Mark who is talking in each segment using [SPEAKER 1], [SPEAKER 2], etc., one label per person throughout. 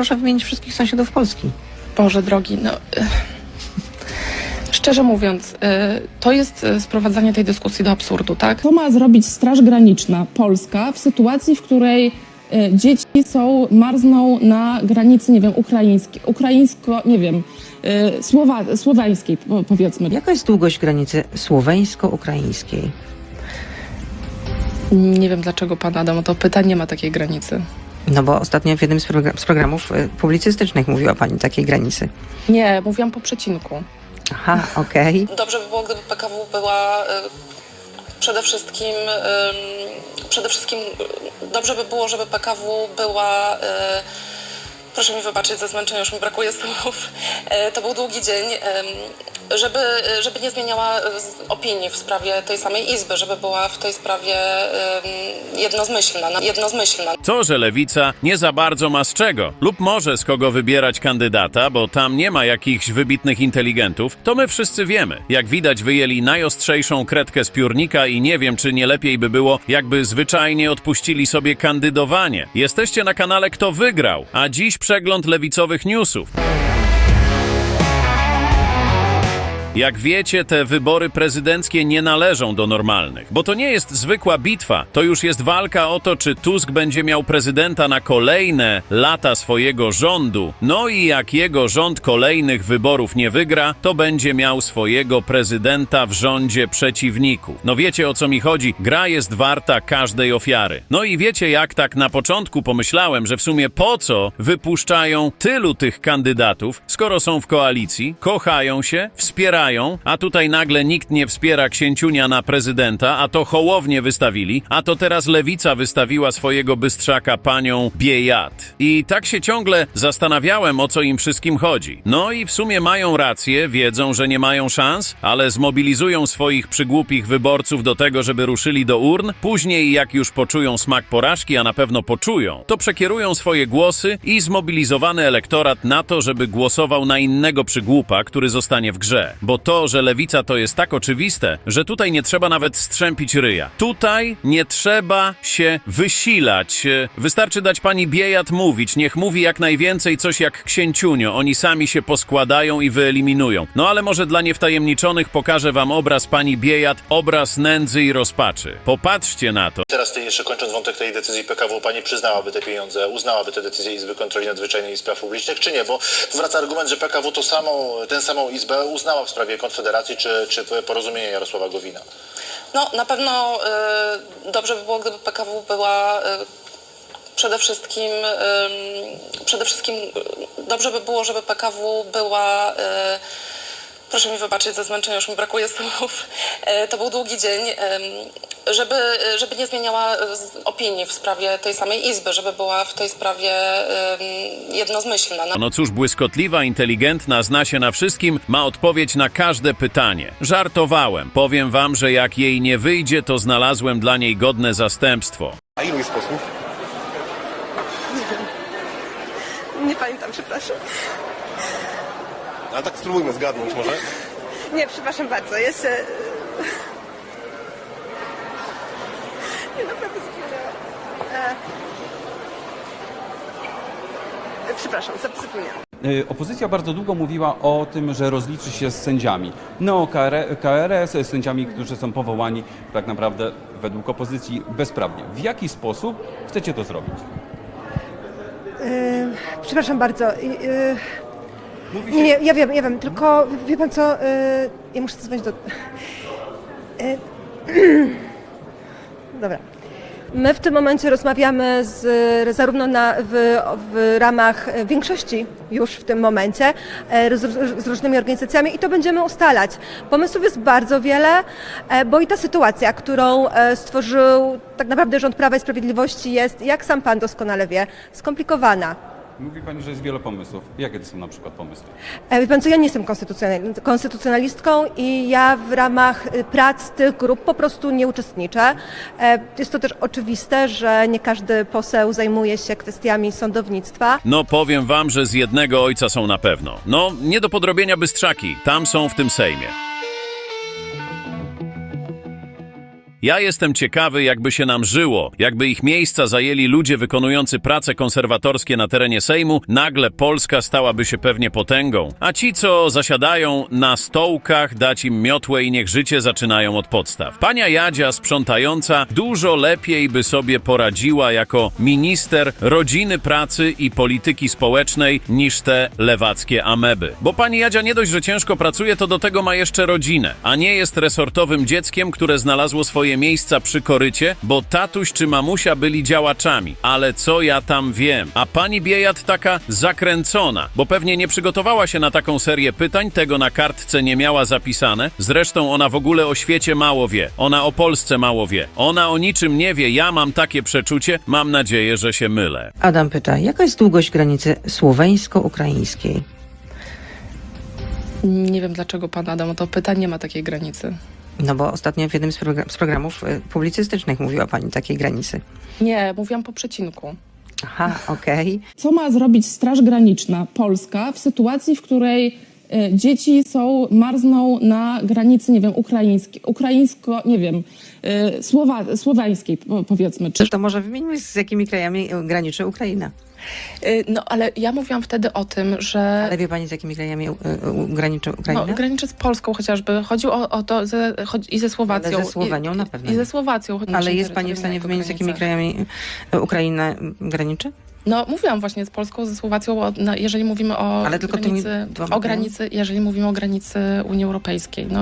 [SPEAKER 1] proszę wymienić wszystkich sąsiadów Polski.
[SPEAKER 2] Boże drogi, no. eh, Szczerze mówiąc, eh, to jest eh, sprowadzanie tej dyskusji do absurdu, tak?
[SPEAKER 3] Co ma zrobić Straż Graniczna Polska w sytuacji, w której dzieci są, marzną na granicy, nie wiem, ukraińskiej, ukraińsko, nie wiem, słowa, słoweńskiej po- powiedzmy.
[SPEAKER 1] Jaka jest długość granicy słoweńsko-ukraińskiej?
[SPEAKER 2] Nie wiem dlaczego pan Adam o to pyta, nie ma takiej granicy.
[SPEAKER 1] No bo ostatnio w jednym z, z programów y, publicystycznych mówiła pani takiej granicy.
[SPEAKER 2] Nie, mówiłam po przecinku.
[SPEAKER 1] Aha, okej.
[SPEAKER 2] Dobrze by było, gdyby PKW była y, przede wszystkim, przede wszystkim y, dobrze by było, żeby PKW była, y, proszę mi wybaczyć za zmęczenie, już mi brakuje słów, Y, to był długi dzień, żeby, żeby nie zmieniała z- opinii w sprawie tej samej Izby, żeby była w tej sprawie jednozmyślna, na- jednozmyślna.
[SPEAKER 4] To, że lewica nie za bardzo ma z czego, lub może z kogo wybierać kandydata, bo tam nie ma jakichś wybitnych inteligentów, to my wszyscy wiemy. Jak widać, wyjęli najostrzejszą kredkę z piórnika i nie wiem, czy nie lepiej by było, jakby zwyczajnie odpuścili sobie kandydowanie. Jesteście na kanale Kto Wygrał, a dziś przegląd lewicowych newsów. Jak wiecie, te wybory prezydenckie nie należą do normalnych, bo to nie jest zwykła bitwa, to już jest walka o to, czy Tusk będzie miał prezydenta na kolejne lata swojego rządu. No i jak jego rząd kolejnych wyborów nie wygra, to będzie miał swojego prezydenta w rządzie przeciwników. No wiecie o co mi chodzi? Gra jest warta każdej ofiary. No i wiecie jak tak na początku pomyślałem, że w sumie po co wypuszczają tylu tych kandydatów, skoro są w koalicji, kochają się, wspierają, a tutaj nagle nikt nie wspiera księciunia na prezydenta, a to hołownie wystawili, a to teraz lewica wystawiła swojego bystrzaka panią Biejat. I tak się ciągle zastanawiałem, o co im wszystkim chodzi. No i w sumie mają rację, wiedzą, że nie mają szans, ale zmobilizują swoich przygłupich wyborców do tego, żeby ruszyli do urn. Później, jak już poczują smak porażki, a na pewno poczują, to przekierują swoje głosy i zmobilizowany elektorat na to, żeby głosował na innego przygłupa, który zostanie w grze. Bo to, że lewica to jest tak oczywiste, że tutaj nie trzeba nawet strzępić ryja. Tutaj nie trzeba się wysilać. Wystarczy dać pani Biejat mówić, niech mówi jak najwięcej coś jak księciunio. Oni sami się poskładają i wyeliminują. No ale może dla niewtajemniczonych pokażę wam obraz pani Biejat, obraz nędzy i rozpaczy. Popatrzcie na to.
[SPEAKER 5] Teraz tej, jeszcze kończąc wątek tej decyzji PKW, pani przyznałaby te pieniądze, uznałaby te decyzje Izby Kontroli Nadzwyczajnej i Spraw Publicznych, czy nie? Bo wraca argument, że PKW to samą, tę samą Izbę uznała w sprawie Konfederacji czy, czy porozumienia Jarosława Gowina.
[SPEAKER 2] No, na pewno y, dobrze by było, gdyby PKW była y, przede wszystkim, przede wszystkim y, dobrze by było, żeby PKW była, y, proszę mi wybaczyć za zmęczenie, już mi brakuje słów, y, to był długi dzień, ym, żeby, żeby nie zmieniała opinii w sprawie tej samej Izby, żeby była w tej sprawie jednozmyślna. Na-
[SPEAKER 4] No cóż, błyskotliwa, inteligentna, zna się na wszystkim, ma odpowiedź na każde pytanie. Żartowałem. Powiem wam, że jak jej nie wyjdzie, to znalazłem dla niej godne zastępstwo.
[SPEAKER 6] A ilu jest posłów?
[SPEAKER 7] Nie pamiętam, przepraszam.
[SPEAKER 6] A tak spróbujmy zgadnąć może.
[SPEAKER 7] Nie, przepraszam bardzo. Jest. Nie, naprawdę. E... Przepraszam, zapomniałam.
[SPEAKER 8] Y, Opozycja bardzo długo mówiła o tym, że rozliczy się z sędziami. No, KR KRS, z sędziami, którzy są powołani tak naprawdę według opozycji bezprawnie. W jaki sposób chcecie to zrobić?
[SPEAKER 7] E, Przepraszam bardzo. E,
[SPEAKER 8] Mówi
[SPEAKER 7] Nie, nie, ja wiem, ja wiem, tylko wie pan co, e, ja muszę zadzwonić do... E, Dobra. My w tym momencie rozmawiamy z, zarówno na, w, w ramach większości już w tym momencie z, z różnymi organizacjami i to będziemy ustalać. Pomysłów jest bardzo wiele, e, bo i ta sytuacja, którą e, stworzył tak naprawdę rząd Prawa i Sprawiedliwości jest, jak sam pan doskonale wie, skomplikowana.
[SPEAKER 8] Mówi Pani, że jest wiele pomysłów. Jakie to są na przykład pomysły?
[SPEAKER 7] E, Wie pan co, ja nie jestem konstytucjonal- konstytucjonalistką i ja w ramach y, prac tych grup po prostu nie uczestniczę. E, Jest to też oczywiste, że nie każdy poseł zajmuje się kwestiami sądownictwa.
[SPEAKER 4] No powiem wam, że z jednego ojca są na pewno. No, nie do podrobienia bystrzaki. Tam są w tym Sejmie. Ja jestem ciekawy, jakby się nam żyło, jakby ich miejsca zajęli ludzie wykonujący prace konserwatorskie na terenie Sejmu, nagle Polska stałaby się pewnie potęgą. A ci, co zasiadają na stołkach, dać im miotłę i niech życie zaczynają od podstaw. Pania Jadzia, sprzątająca, dużo lepiej by sobie poradziła jako minister rodziny, pracy i polityki społecznej niż te lewackie ameby. Bo pani Jadzia nie dość, że ciężko pracuje, to do tego ma jeszcze rodzinę, a nie jest resortowym dzieckiem, które znalazło swoje miejsca przy korycie, bo tatuś czy mamusia byli działaczami. Ale co ja tam wiem? A pani Biejat taka zakręcona, bo pewnie nie przygotowała się na taką serię pytań, tego na kartce nie miała zapisane. Zresztą ona w ogóle o świecie mało wie, ona o Polsce mało wie, ona o niczym nie wie, ja mam takie przeczucie, mam nadzieję, że się mylę.
[SPEAKER 1] Adam pyta, jaka jest długość granicy słoweńsko-ukraińskiej?
[SPEAKER 9] Nie wiem, dlaczego pan Adam o to pyta, nie ma takiej granicy.
[SPEAKER 1] No bo ostatnio w jednym z, progra- z programów y, publicystycznych mówiła pani takiej granicy.
[SPEAKER 9] Nie, mówiłam po przecinku.
[SPEAKER 1] Aha, okej.
[SPEAKER 3] Co ma zrobić Straż Graniczna Polska w sytuacji, w której e, dzieci są, marzną na granicy, nie wiem, ukraińskiej, ukraińsko, nie wiem, e, słowa, powiedzmy. Czy
[SPEAKER 1] To może wymienimy z jakimi krajami y, graniczy Ukraina.
[SPEAKER 9] Y, No, ale ja mówiłam wtedy o tym, że
[SPEAKER 1] Ale wie pani z jakimi krajami y, y, graniczy Ukraina?
[SPEAKER 9] no, graniczy z Polską chociażby. Chodziło o, o to ze, chodzi, i ze Słowacją.
[SPEAKER 1] Ale ze Słowenią
[SPEAKER 9] i,
[SPEAKER 1] na pewno
[SPEAKER 9] I ze Słowacją.
[SPEAKER 1] Ale jest pani w stanie wymienić, z jakimi krajami Ukraina graniczy?
[SPEAKER 9] No, mówiłam właśnie z Polską, ze Słowacją, bo, no, jeżeli mówimy o
[SPEAKER 1] Ale tylko
[SPEAKER 9] granicy, o granicy, jeżeli mówimy o granicy Unii Europejskiej. No,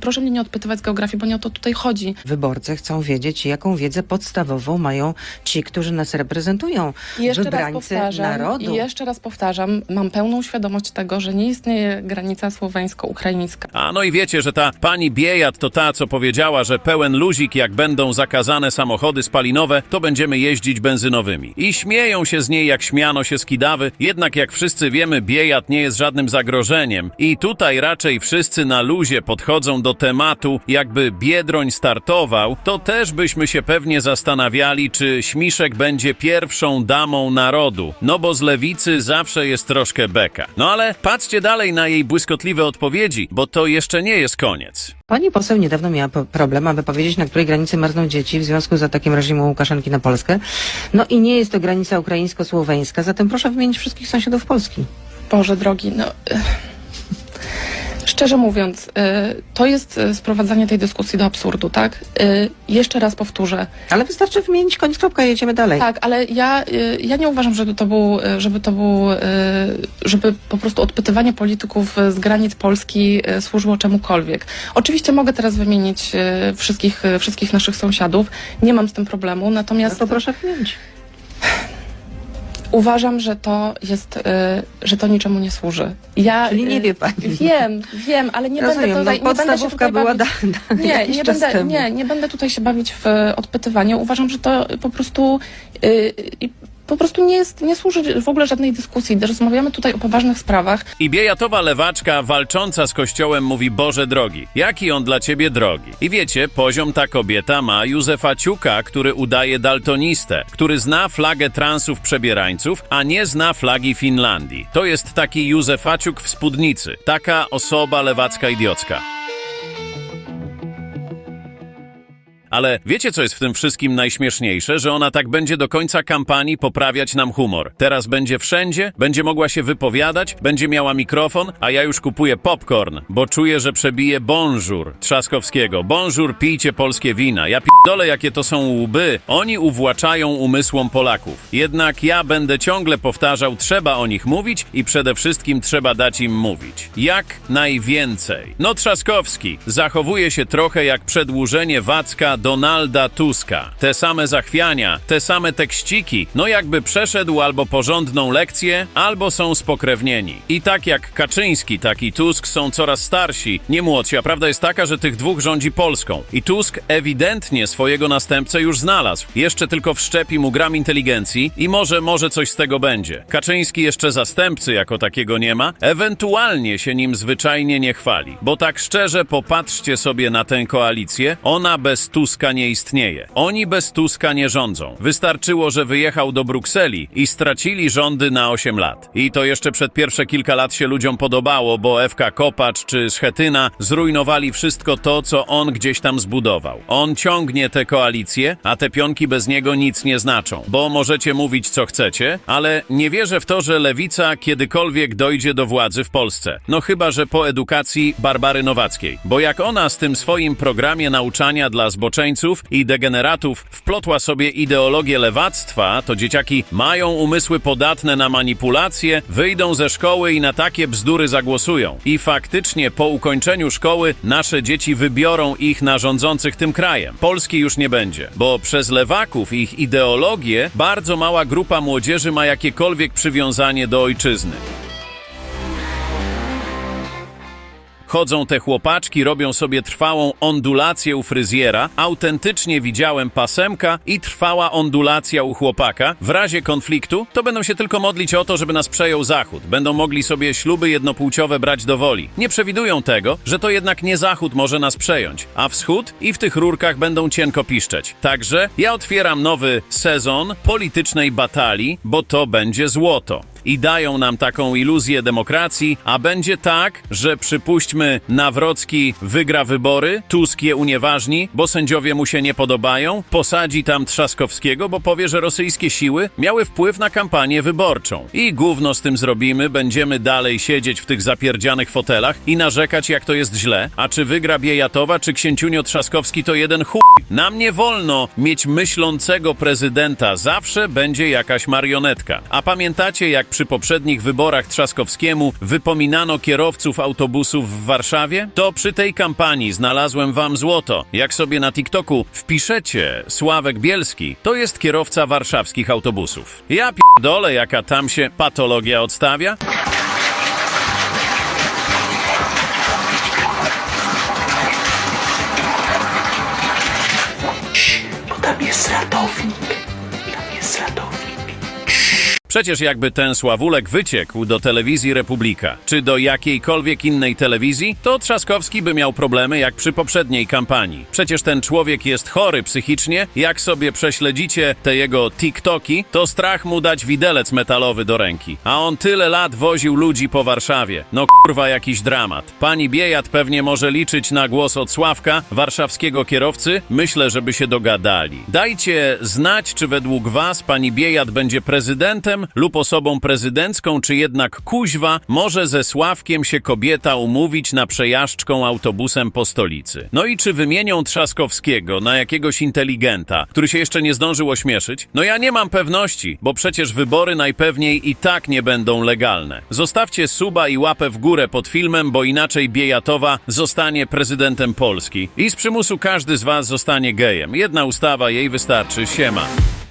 [SPEAKER 9] proszę mnie nie odpytywać z geografii, bo nie o to tutaj chodzi.
[SPEAKER 1] Wyborcy chcą wiedzieć, jaką wiedzę podstawową mają ci, którzy nas reprezentują.
[SPEAKER 9] I jeszcze raz
[SPEAKER 1] Wybrańcy
[SPEAKER 9] powtarzam,
[SPEAKER 1] narodu.
[SPEAKER 9] i jeszcze raz powtarzam, mam pełną świadomość tego, że nie istnieje granica słoweńsko-ukraińska.
[SPEAKER 4] A no i wiecie, że ta pani Biejat to ta, co powiedziała, że pełen luzik, jak będą zakazane samochody spalinowe, to będziemy jeździć benzynowymi. I śmieją się z niej, jak śmiano się z Kidawy, jednak jak wszyscy wiemy, Biejat nie jest żadnym zagrożeniem. I tutaj raczej wszyscy na luzie podchodzą do tematu, jakby Biedroń startował, to też byśmy się pewnie zastanawiali, czy Śmiszek będzie pierwszą damą narodu. No bo z lewicy zawsze jest troszkę beka. No ale patrzcie dalej na jej błyskotliwe odpowiedzi, bo to jeszcze nie jest koniec.
[SPEAKER 1] Pani poseł niedawno miała problem, aby powiedzieć, na której granicy marzną dzieci w związku z atakiem reżimu Łukaszenki na Polskę. No i nie jest to granica ukraińsko-słoweńska, zatem proszę wymienić wszystkich sąsiadów Polski.
[SPEAKER 9] Boże drogi, no... Szczerze mówiąc, y, to jest y, sprowadzanie tej dyskusji do absurdu, tak? Y, Jeszcze raz powtórzę.
[SPEAKER 1] Ale wystarczy wymienić koniec, kropka i jedziemy dalej.
[SPEAKER 9] Tak, ale ja, ja nie uważam, żeby to był, żeby to był, żeby po prostu odpytywanie polityków z granic Polski służyło czemukolwiek. Oczywiście mogę teraz wymienić wszystkich, wszystkich naszych sąsiadów, nie mam z tym problemu,
[SPEAKER 1] No
[SPEAKER 9] natomiast
[SPEAKER 1] to proszę wymienić.
[SPEAKER 9] Uważam, że to jest, y, że to niczemu nie służy. Ja,
[SPEAKER 1] Czyli nie
[SPEAKER 9] y,
[SPEAKER 1] wie pani.
[SPEAKER 9] Wiem, wiem, ale nie
[SPEAKER 1] Rozumiem,
[SPEAKER 9] będę tutaj,
[SPEAKER 1] no,
[SPEAKER 9] nie będę się
[SPEAKER 1] podstawówka
[SPEAKER 9] tutaj
[SPEAKER 1] była
[SPEAKER 9] bawić. Nie,
[SPEAKER 1] jakiś
[SPEAKER 9] nie
[SPEAKER 1] czas
[SPEAKER 9] będę,
[SPEAKER 1] temu.
[SPEAKER 9] nie, nie będę tutaj się bawić w odpytywanie. Uważam, że to po prostu y, y, po prostu nie jest, nie służy w ogóle żadnej dyskusji. Rozmawiamy tutaj o poważnych sprawach.
[SPEAKER 4] I Biejatowa lewaczka walcząca z kościołem mówi Boże drogi, jaki on dla ciebie drogi. I wiecie, poziom ta kobieta ma Józefa Ciuka, który udaje daltonistę, który zna flagę transów przebierańców, a nie zna flagi Finlandii. To jest taki Józefaciuk w spódnicy. Taka osoba lewacka idiocka. Ale wiecie, co jest w tym wszystkim najśmieszniejsze? Że ona tak będzie do końca kampanii poprawiać nam humor. Teraz będzie wszędzie, będzie mogła się wypowiadać, będzie miała mikrofon, a ja już kupuję popcorn, bo czuję, że przebije bonjour Trzaskowskiego. Bonjour, pijcie polskie wina. Ja p***dolę, jakie to są łby. Oni uwłaczają umysłom Polaków. Jednak ja będę ciągle powtarzał, trzeba o nich mówić i przede wszystkim trzeba dać im mówić. Jak najwięcej. No Trzaskowski zachowuje się trochę jak przedłużenie Wacka Donalda Tuska. Te same zachwiania, te same tekściki, no jakby przeszedł albo porządną lekcję, albo są spokrewnieni. I tak jak Kaczyński, tak i Tusk są coraz starsi, nie młodsi, a prawda jest taka, że tych dwóch rządzi Polską. I Tusk ewidentnie swojego następcę już znalazł. Jeszcze tylko wszczepi mu gram inteligencji i może, może coś z tego będzie. Kaczyński jeszcze zastępcy jako takiego nie ma, ewentualnie się nim zwyczajnie nie chwali. Bo tak szczerze popatrzcie sobie na tę koalicję, ona bez Tuska Tuska nie istnieje. Oni bez Tuska nie rządzą. Wystarczyło, że wyjechał do Brukseli i stracili rządy na 8 lat. I to jeszcze przed pierwsze kilka lat się ludziom podobało, bo FK Kopacz czy Schetyna zrujnowali wszystko to, co on gdzieś tam zbudował. On ciągnie te koalicje, a te pionki bez niego nic nie znaczą. Bo możecie mówić co chcecie, ale nie wierzę w to, że lewica kiedykolwiek dojdzie do władzy w Polsce. No chyba, że po edukacji Barbary Nowackiej. Bo jak ona z tym swoim programie nauczania dla zboczeńców i degeneratów wplotła sobie ideologię lewactwa, to dzieciaki mają umysły podatne na manipulacje, wyjdą ze szkoły i na takie bzdury zagłosują. I faktycznie po ukończeniu szkoły nasze dzieci wybiorą ich na rządzących tym krajem. Polski już nie będzie, bo przez lewaków ich ideologię bardzo mała grupa młodzieży ma jakiekolwiek przywiązanie do ojczyzny. Chodzą te chłopaczki, robią sobie trwałą ondulację u fryzjera. Autentycznie widziałem pasemka i trwała ondulacja u chłopaka. W razie konfliktu to będą się tylko modlić o to, żeby nas przejął Zachód. Będą mogli sobie śluby jednopłciowe brać do woli. Nie przewidują tego, że to jednak nie Zachód może nas przejąć, a Wschód i w tych rurkach będą cienko piszczeć. Także ja otwieram nowy sezon politycznej batalii, bo to będzie złoto i dają nam taką iluzję demokracji, a będzie tak, że przypuśćmy Nawrocki wygra wybory, Tusk je unieważni, bo sędziowie mu się nie podobają, posadzi tam Trzaskowskiego, bo powie, że rosyjskie siły miały wpływ na kampanię wyborczą. I gówno z tym zrobimy, będziemy dalej siedzieć w tych zapierdzianych fotelach i narzekać jak to jest źle, a czy wygra Biejatowa, czy księciunio Trzaskowski to jeden chuj. Nam nie wolno mieć myślącego prezydenta, zawsze będzie jakaś marionetka. A pamiętacie jak przy poprzednich wyborach Trzaskowskiemu wypominano kierowców autobusów w Warszawie? To przy tej kampanii znalazłem wam złoto. Jak sobie na TikToku wpiszecie Sławek Bielski, to jest kierowca warszawskich autobusów. Ja pierdolę, jaka tam się patologia odstawia. Przecież jakby ten Sławulek wyciekł do telewizji Republika, czy do jakiejkolwiek innej telewizji, to Trzaskowski by miał problemy jak przy poprzedniej kampanii. Przecież ten człowiek jest chory psychicznie, jak sobie prześledzicie te jego TikToki, to strach mu dać widelec metalowy do ręki. A on tyle lat woził ludzi po Warszawie. No kurwa jakiś dramat. Pani Biejat pewnie może liczyć na głos od Sławka, warszawskiego kierowcy. Myślę, żeby się dogadali. Dajcie znać, czy według was pani Biejat będzie prezydentem lub osobą prezydencką, czy jednak kuźwa może ze Sławkiem się kobieta umówić na przejażdżką autobusem po stolicy. No i czy wymienią Trzaskowskiego na jakiegoś inteligenta, który się jeszcze nie zdążył ośmieszyć? No ja nie mam pewności, bo przecież wybory najpewniej i tak nie będą legalne. Zostawcie suba i łapę w górę pod filmem, bo inaczej Biejatowa zostanie prezydentem Polski. I z przymusu każdy z was zostanie gejem. Jedna ustawa jej wystarczy. Siema.